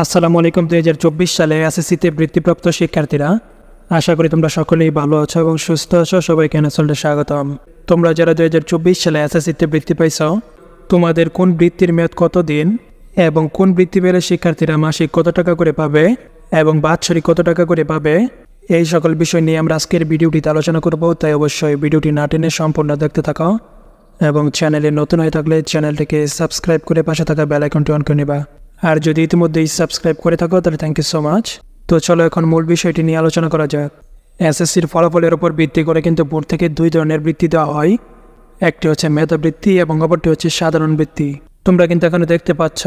আসসালামু আলাইকুম, দুই হাজার চব্বিশ সালে এসএসসিতে বৃত্তিপ্রাপ্ত শিক্ষার্থীরা। আশা করি তোমরা সকলেই ভালো আছো এবং সুস্থ আছো। সবাইকে চ্যানেলে স্বাগতম। তোমরা যারা দুই হাজার চব্বিশ সালে এসএসসিতে বৃত্তি পাইছ, তোমাদের কোন বৃত্তির মেয়াদ কত দিন এবং কোন বৃত্তি পেলে শিক্ষার্থীরা মাসিক কত টাকা করে পাবে এবং বাৎসরিক কত টাকা করে পাবে, এই সকল বিষয় নিয়ে আমরা আজকের ভিডিওটিতে আলোচনা করব। তাই অবশ্যই ভিডিওটি না টেনে সম্পূর্ণ দেখতে থাকো এবং চ্যানেলে নতুন হয়ে থাকলে চ্যানেলটিকে সাবস্ক্রাইব করে পাশে থাকা বেল আইকনটি অন করে নিবা। আর যদি ইতিমধ্যেই সাবস্ক্রাইব করে থাকো, তাহলে থ্যাংক ইউ সো মাচ তো চলো এখন মূল বিষয়টি নিয়ে আলোচনা করা যাক। এসএসসির ফলাফলের উপর ভিত্তি করে কিন্তু বোর্ড থেকে দুই ধরনের বৃত্তি দেওয়া হয়। একটি হচ্ছে মেধাবৃত্তি এবং অপরটি হচ্ছে সাধারণ বৃত্তি। তোমরা কিন্তু এখানে দেখতে পাচ্ছ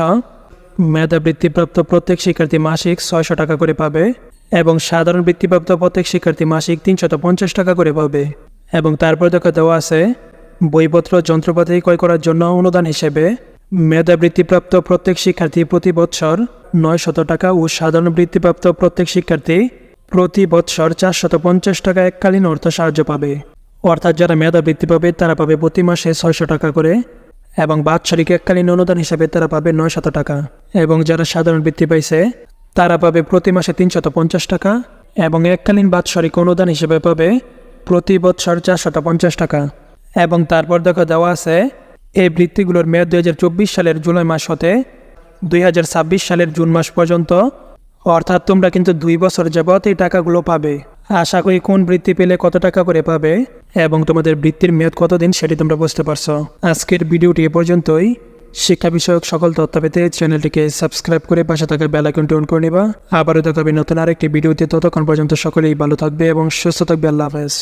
মেধাবৃত্তিপ্রাপ্ত প্রত্যেক শিক্ষার্থী মাসিক ছয়শো টাকা করে পাবে এবং সাধারণ বৃত্তিপ্রাপ্ত প্রত্যেক শিক্ষার্থী মাসিক তিনশত পঞ্চাশ টাকা করে পাবে। এবং তারপর দেখা দেওয়া আছে, বইপত্র যন্ত্রপাতি ক্রয় করার জন্য অনুদান হিসেবে মেধাবৃত্তিপ্রাপ্ত প্রত্যেক শিক্ষার্থী প্রতি বৎসর নয় শত টাকা ও সাধারণ বৃত্তিপ্রাপ্ত প্রত্যেক শিক্ষার্থী প্রতি বৎসর চারশত পঞ্চাশ টাকা এককালীন অর্থ সাহায্য পাবে। অর্থাৎ যারা মেধাবৃত্তি পাবে, তারা পাবে প্রতি মাসে ছয়শো টাকা করে এবং বাৎসরিক এককালীন অনুদান হিসাবে তারা পাবে নয় শত টাকা। এবং যারা সাধারণ বৃত্তি পাইছে, তারা পাবে প্রতি মাসে তিনশত পঞ্চাশ টাকা এবং এককালীন বাৎসরিক অনুদান হিসেবে পাবে প্রতি বৎসর চারশত পঞ্চাশ টাকা। এবং তারপর দেখা দেওয়া আছে এই বৃত্তিগুলোর মেয়াদ দুই সালের জুলাই মাস হতে দুই হাজার ছাব্বিশ সালের জুন মাস পর্যন্ত। অর্থাৎ তোমরা কিন্তু দুই বছর যাবত এই টাকাগুলো পাবে। আশা করি কোন বৃত্তি পেলে কত টাকা করে পাবে এবং তোমাদের বৃত্তির মেয়াদ কতদিন সেটি তোমরা বুঝতে পারছ। আজকের ভিডিওটি এ পর্যন্তই। শিক্ষা বিষয়ক সকল তথ্য পেতে চ্যানেলটিকে সাবস্ক্রাইব করে পাশে থাকা বেল আইকনটি অন করে নিবা। আবারও দেখাবে নতুন আরেকটি ভিডিওতে। ততক্ষণ পর্যন্ত সকলেই ভালো থাকবে এবং সুস্থ থাকবে। আল্লাহ হাফেজ।